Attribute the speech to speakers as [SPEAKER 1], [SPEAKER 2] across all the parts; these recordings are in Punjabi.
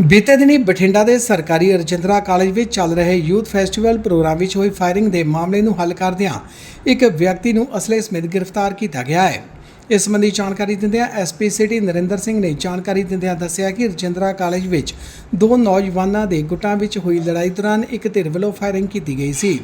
[SPEAKER 1] ਬੀਤੇ ਦਿਨੀ ਬਠਿੰਡਾ ਦੇ ਸਰਕਾਰੀ ਰਜਿੰਦਰਾ ਕਾਲਜ ਵਿੱਚ ਚੱਲ ਰਹੇ ਯੂਥ ਫੈਸਟੀਵਲ ਪ੍ਰੋਗਰਾਮ ਵਿੱਚ ਹੋਈ ਫਾਇਰਿੰਗ ਦੇ ਮਾਮਲੇ ਨੂੰ ਹੱਲ ਕਰਦਿਆਂ ਇੱਕ ਵਿਅਕਤੀ ਨੂੰ ਅਸਲੇ ਸਮੇਤ ਗ੍ਰਿਫਤਾਰ ਕੀਤਾ ਗਿਆ ਹੈ। ਇਸ ਸੰਬੰਧੀ ਜਾਣਕਾਰੀ ਦਿੰਦਿਆਂ ਐਸਪੀ ਸਿਟੀ ਨਰਿੰਦਰ ਸਿੰਘ ਨੇ ਜਾਣਕਾਰੀ ਦਿੰਦਿਆਂ ਦੱਸਿਆ ਕਿ ਰਜਿੰਦਰਾ ਕਾਲਜ ਵਿੱਚ ਦੋ ਨੌਜਵਾਨਾਂ ਦੇ ਗੁੱਟਾਂ ਵਿੱਚ ਹੋਈ ਲੜਾਈ ਦੌਰਾਨ ਇੱਕ ਧਿਰ ਵੱਲੋਂ ਫਾਇਰਿੰਗ ਕੀਤੀ ਗਈ ਸੀ।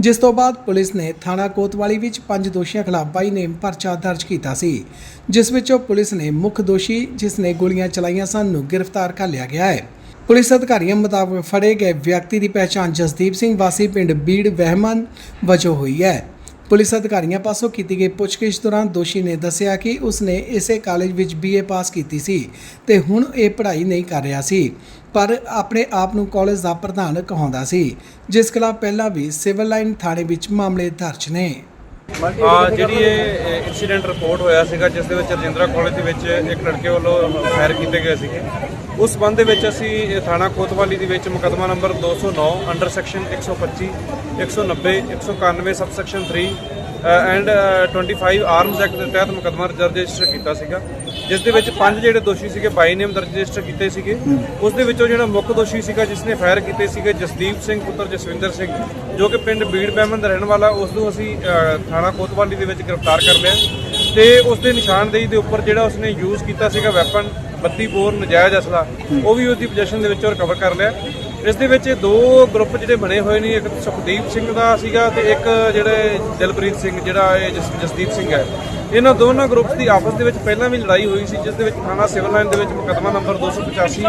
[SPEAKER 1] ਜਿਸ ਤੋਂ ਬਾਅਦ ਪੁਲਿਸ ਨੇ ਥਾਣਾ ਕੋਤਵਾਲੀ ਵਿੱਚ ਪੰਜ ਦੋਸ਼ੀਆਂ ਖਿਲਾਫ ਬਾਈ ਨੇਮ ਪਰਚਾ ਦਰਜ ਕੀਤਾ ਸੀ, ਜਿਸ ਵਿੱਚੋਂ ਪੁਲਿਸ ਨੇ ਮੁੱਖ ਦੋਸ਼ੀ, ਜਿਸ ਨੇ ਗੋਲੀਆਂ ਚਲਾਈਆਂ ਸਨ, ਨੂੰ ਗ੍ਰਿਫਤਾਰ ਕਰ ਲਿਆ ਗਿਆ ਹੈ। ਪੁਲਿਸ ਅਧਿਕਾਰੀਆਂ ਮੁਤਾਬਕ ਫੜੇ ਗਏ ਵਿਅਕਤੀ ਦੀ ਪਛਾਣ ਜਸਦੀਪ ਸਿੰਘ ਵਾਸੀ, ਪਿੰਡ ਬੀੜ ਵਹਿਮਨ ਵਜੋਂ ਹੋਈ ਹੈ। ਪੁਲਿਸ ਅਧਿਕਾਰੀਆਂ ਪਾਸੋਂ ਕੀਤੀ ਗਈ ਪੁੱਛਗਿੱਛ ਦੌਰਾਨ ਦੋਸ਼ੀ ਨੇ ਦੱਸਿਆ ਕਿ ਉਸ ਨੇ ਇਸੇ ਕਾਲਜ ਵਿੱਚ ਬੀਏ ਪਾਸ ਕੀਤੀ ਸੀ ਤੇ ਹੁਣ ਇਹ ਪੜ੍ਹਾਈ ਨਹੀਂ ਕਰ ਰਿਹਾ ਸੀ, ਪਰ ਆਪਣੇ ਆਪ ਨੂੰ ਕਾਲਜ ਦਾ ਪ੍ਰਧਾਨ ਕਹਾਉਂਦਾ ਸੀ, ਜਿਸ ਖਿਲਾਫ ਪਹਿਲਾਂ ਵੀ ਸਿਵਲ ਲਾਈਨ ਥਾਣੇ ਵਿੱਚ ਮਾਮਲੇ ਦਰਜ ਨੇ।
[SPEAKER 2] ਆ ਜਿਹੜੀ ਇਹ ਇਨਸੀਡੈਂਟ ਰਿਪੋਰਟ ਹੋਇਆ ਸੀਗਾ ਜਿਸ ਦੇ ਵਿੱਚ ਰਜਿੰਦਰਾ ਕਾਲਜ ਦੇ ਵਿੱਚ ਇੱਕ ਲੜਕੇ ਵੱਲੋਂ ਫਾਇਰ ਕੀਤੇ ਗਏ ਸੀਗੇ। ਉਸ ਸੰਬੰਧ ਦੇ ਵਿੱਚ ਅਸੀਂ ਥਾਣਾ ਕੋਤਵਾਲੀ ਦੇ ਵਿੱਚ ਮੁਕੱਦਮਾ number 209 under section 125 190 191 sub section 3 and 25 arms act ਦੇ ਤਹਿਤ ਮੁਕੱਦਮਾ ਰਜਿਸਟਰ ਕੀਤਾ ਸੀਗਾ, ਜਿਸ ਦੇ ਵਿੱਚ ਪੰਜ ਜਿਹੜੇ ਦੋਸ਼ੀ ਸੀਗੇ ਬਾਈ ਨੇਮ ਦਰਜ ਰਜਿਸਟਰ ਕੀਤੇ ਸੀਗੇ। ਉਸ ਦੇ ਵਿੱਚੋਂ ਜਿਹੜਾ ਮੁੱਖ ਦੋਸ਼ੀ ਸੀਗਾ, ਜਿਸ ਨੇ ਫਾਇਰ ਕੀਤੇ ਸੀਗੇ, ਜਸਦੀਪ ਸਿੰਘ ਪੁੱਤਰ ਜਸਵਿੰਦਰ ਸਿੰਘ, ਜੋ ਕਿ ਪਿੰਡ ਬੀੜ ਬਹਿਮਨ ਦਾ ਰਹਿਣ ਵਾਲਾ, ਉਸ ਨੂੰ ਅਸੀਂ ਥਾਣਾ ਕੋਤਵਾਲੀ ਦੇ ਵਿੱਚ ਗ੍ਰਿਫਤਾਰ ਕਰ ਲਿਆ। ਤੇ ਉਸ ਦੇ ਨਿਸ਼ਾਨਦੇਹੀ ਦੇ ਉੱਪਰ ਜਿਹੜਾ ਉਸਨੇ ਯੂਜ਼ ਕੀਤਾ ਸੀਗਾ ਵੈਪਨ 32 ਬੋਰ ਨਜਾਇਜ਼ ਅਸਲਾ ਉਹ ਵੀ ਉਸਦੀ ਪੋਜੀਸ਼ਨ ਦੇ ਵਿੱਚੋਂ ਰਿਕਵਰ ਕਰ ਲਿਆ। ਇਸ ਦੇ ਵਿੱਚ ਦੋ ਗਰੁੱਪ ਜਿਹੜੇ ਬਣੇ ਹੋਏ ਨੇ ਇੱਕ ਸੁਖਦੀਪ ਸਿੰਘ ਦਾ ਸੀਗਾ ਤੇ ਇੱਕ ਜਿਹੜੇ ਦਿਲਪ੍ਰੀਤ ਸਿੰਘ ਜਿਹੜਾ ਇਹ ਜਸ- ਜਸਦੀਪ ਸਿੰਘ ਹੈ। ਇਹਨਾਂ ਦੋਨਾਂ ਗਰੁੱਪਸ ਦੀ ਆਪਸ ਦੇ ਵਿੱਚ ਪਹਿਲਾਂ ਵੀ ਲੜਾਈ ਹੋਈ ਸੀ ਜਿਸ ਦੇ ਵਿੱਚ ਥਾਣਾ ਸਿਵਲ ਲਾਈਨ ਦੇ ਵਿੱਚ ਮੁਕੱਦਮਾ ਨੰਬਰ 285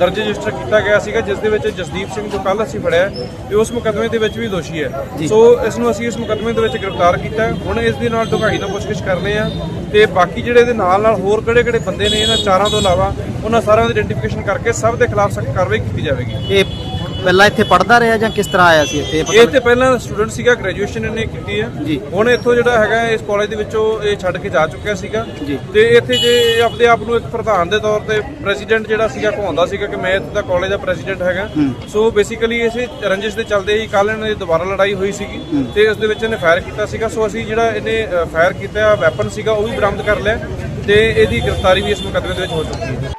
[SPEAKER 2] ਦਰਜ ਰਜਿਸਟਰ ਕੀਤਾ ਗਿਆ ਸੀਗਾ ਜਿਸ ਦੇ ਵਿੱਚ ਜਸਦੀਪ ਸਿੰਘ ਜੋ ਕੱਲ ਅਸੀਂ ਫੜਿਆ ਇਹ ਉਸ ਮੁਕੱਦਮੇ ਦੇ ਵਿੱਚ ਵੀ ਦੋਸ਼ੀ ਹੈ। ਸੋ ਇਸ ਨੂੰ ਅਸੀਂ ਇਸ ਮੁਕੱਦਮੇ ਦੇ ਵਿੱਚ ਗ੍ਰਿਫਤਾਰ ਕੀਤਾ। ਹੁਣ ਇਸ ਦੇ ਨਾਲ ਡੂੰਘਾਈ ਨਾਲ ਪੁੱਛਗਿੱਛ ਕਰ ਰਹੇ ਆ ਤੇ ਬਾਕੀ ਜਿਹੜੇ ਇਹਦੇ ਨਾਲ ਨਾਲ ਹੋਰ ਕਿਹੜੇ ਕਿਹੜੇ ਬੰਦੇ ਨੇ ਇਹਨਾਂ ਚਾਰਾਂ ਤੋਂ ਇਲਾਵਾ ਉਹਨਾਂ ਸਾਰਿਆਂ ਦੀ ਆਇਡੈਂਟੀਫਿਕੇਸ਼ਨ ਕਰਕੇ ਸਭ ਦੇ ਖਿਲਾਫ ਸਖਤ ਕਾਰਵਾਈ ਕੀਤੀ ਜਾਵੇਗੀ।
[SPEAKER 3] ਇਹ ਪਹਿਲਾਂ ਇੱਥੇ ਪੜਦਾ ਰਿਹਾ ਜਾਂ ਕਿਸ ਤਰ੍ਹਾਂ ਆਇਆ ਸੀ ਇੱਥੇ? ਪਤਾ
[SPEAKER 2] ਇਹ ਤੇ ਪਹਿਲਾਂ ਸਟੂਡੈਂਟ ਸੀਗਾ ਗ੍ਰੈਜੂਏਸ਼ਨ ਇਹਨੇ ਕੀਤੀ ਹੈ
[SPEAKER 3] ਜੀ।
[SPEAKER 2] ਹੁਣ ਇੱਥੋਂ ਜਿਹੜਾ ਹੈਗਾ ਇਸ ਕਾਲਜ ਦੇ ਵਿੱਚੋਂ ਇਹ ਛੱਡ ਕੇ ਜਾ ਚੁੱਕਿਆ ਸੀਗਾ।
[SPEAKER 3] ਜੀ।
[SPEAKER 2] ਤੇ ਇੱਥੇ ਜੇ ਇਹ ਆਪਦੇ ਆਪ ਨੂੰ ਇੱਕ ਪ੍ਰਧਾਨ ਦੇ ਤੌਰ ਤੇ ਪ੍ਰੈਜ਼ੀਡੈਂਟ ਜਿਹੜਾ ਸੀਗਾ ਕਹਾਉਂਦਾ ਸੀਗਾ ਕਿ ਮੈਂ ਇੱਥੇ ਦਾ ਕਾਲਜ ਦਾ ਪ੍ਰੈਜ਼ੀਡੈਂਟ ਹੈਗਾ। ਸੋ ਬੇਸਿਕਲੀ ਇਸੇ ਰੰਜਿਸ਼ ਦੇ ਚੱਲਦੇ ਹੀ ਕੱਲ ਇਹਨਾਂ ਦੀ ਦੁਬਾਰਾ ਲੜਾਈ ਹੋਈ ਸੀਗੀ। ਤੇ ਉਸ ਦੇ ਵਿੱਚ ਇਹਨੇ ਫਾਇਰ ਕੀਤਾ ਸੀਗਾ। ਸੋ ਅਸੀਂ ਜਿਹੜਾ ਇਹਨੇ ਫਾਇਰ ਕੀਤਾ ਵੈਪਨ ਸੀਗਾ ਉਹ ਵੀ ਬਰਾਮਦ ਕਰ ਲਿਆ। ਤੇ ਇਹਦੀ ਗ੍ਰਿਫਤਾਰੀ ਵੀ ਇਸ ਮੁਕੱਦਮੇ ਦੇ ਵਿੱਚ ਹੋ ਚੁੱਕੀ ਹੈ।